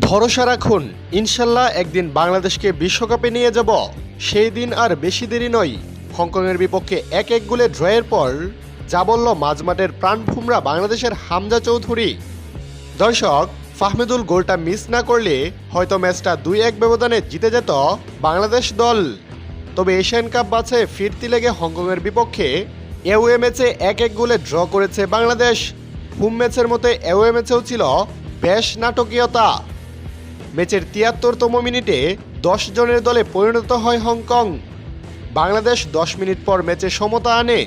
ভরসা রাখুন, ইনশাল্লাহ একদিন বাংলাদেশকে বিশ্বকাপে নিয়ে যাব। সেই দিন আর বেশি দেরি নয়। হংকংয়ের বিপক্ষে এক এক গোলে ড্রয়ের পর যা বলল মাঝমাঠের প্রাণভুমরা বাংলাদেশের হামজা চৌধুরী। দর্শক, ফাহমেদুল গোলটা মিস না করলে হয়তো ম্যাচটা দুই এক ব্যবধানে জিতে যেত বাংলাদেশ দল। তবে এশিয়ান কাপ বাছে ফিরতি লেগে হংকংয়ের বিপক্ষে এওয়ে ম্যাচে এক এক গোলে ড্র করেছে বাংলাদেশ। হোম ম্যাচের মতো অ্যাওয়ে ম্যাচেও ছিল বেশ নাটকীয়তা। ম্যাচের তিয়াত্তরতম মিনিটে দশ জনের দলে পরিণত হয় হংকং। বাংলাদেশ দশ মিনিট পর ম্যাচে সমতা আনে।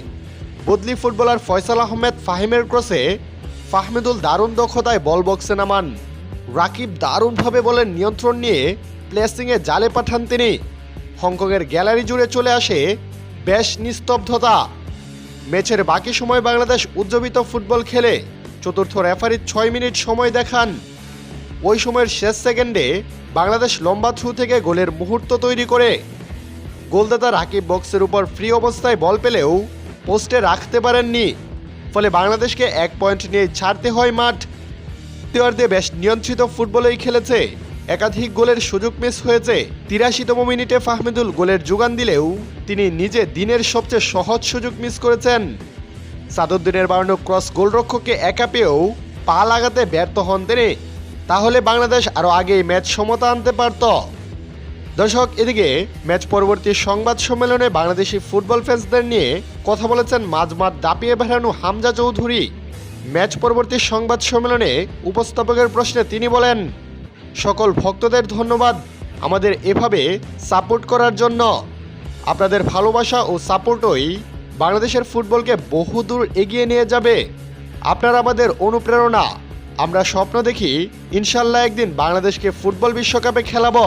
বদলি ফুটবলার ফয়সাল আহমেদ ফাহিমের ক্রসে ফাহমেদুল দারুণ দক্ষতায় বল বক্সে নামান। রাকিব দারুণভাবে বলের নিয়ন্ত্রণ নিয়ে প্লেসিংয়ে জালে পাঠান তিনি। হংকংয়ের গ্যালারি জুড়ে চলে আসে বেশ নিস্তব্ধতা। ম্যাচের বাকি সময় বাংলাদেশ উজ্জীবিত ফুটবল খেলে। চতুর্থ রেফারির ছয় মিনিট সময় দেখান। ওই সময়ের শেষ সেকেন্ডে বাংলাদেশ লম্বা থ্রু থেকে গোলের মুহূর্ত তৈরি করে। গোলদাতা রাকিব বক্সের উপর ফ্রি অবস্থায় বল পেলেও পোস্টে রাখতে পারেননি। ফলে বাংলাদেশকে এক পয়েন্ট নিয়ে ছাড়তে হয় মাঠ। দ্বিতীয়ার্ধে বেশ নিয়ন্ত্রিত ফুটবলেই খেলেছে। একাধিক গোলের সুযোগ মিস হয়েছে। তিরাশিতম মিনিটে ফাহমেদুল গোলের যোগান দিলেও তিনি নিজে দিনের সবচেয়ে সহজ সুযোগ মিস করেছেন। সাদুদ্দিনের বাড়ানো ক্রস গোলরক্ষককে একা পেয়েও পা লাগাতে ব্যর্থ হন তিনি। তাহলে বাংলাদেশ আরও আগেই ম্যাচ সমতা আনতে পারত। দর্শক, এদিকে ম্যাচ পরবর্তী সংবাদ সম্মেলনে বাংলাদেশি ফুটবল ফ্যান্সদের নিয়ে কথা বলেছেন মাঝমাঠ দাপিয়ে বেড়ানো হামজা চৌধুরী। ম্যাচ পরবর্তী সংবাদ সম্মেলনে উপস্থাপকের প্রশ্নে তিনি বলেন, সকল ভক্তদের ধন্যবাদ। আমাদের এভাবে সাপোর্ট করার জন্য। আপনাদের ভালোবাসা ও সাপোর্টই বাংলাদেশের ফুটবলকে বহুদূর এগিয়ে নিয়ে যাবে। আপনারা আমাদের অনুপ্রেরণা। আমরা স্বপ্ন দেখি, ইনশাল্লাহ একদিন বাংলাদেশকে ফুটবল বিশ্বকাপে খেলাবো।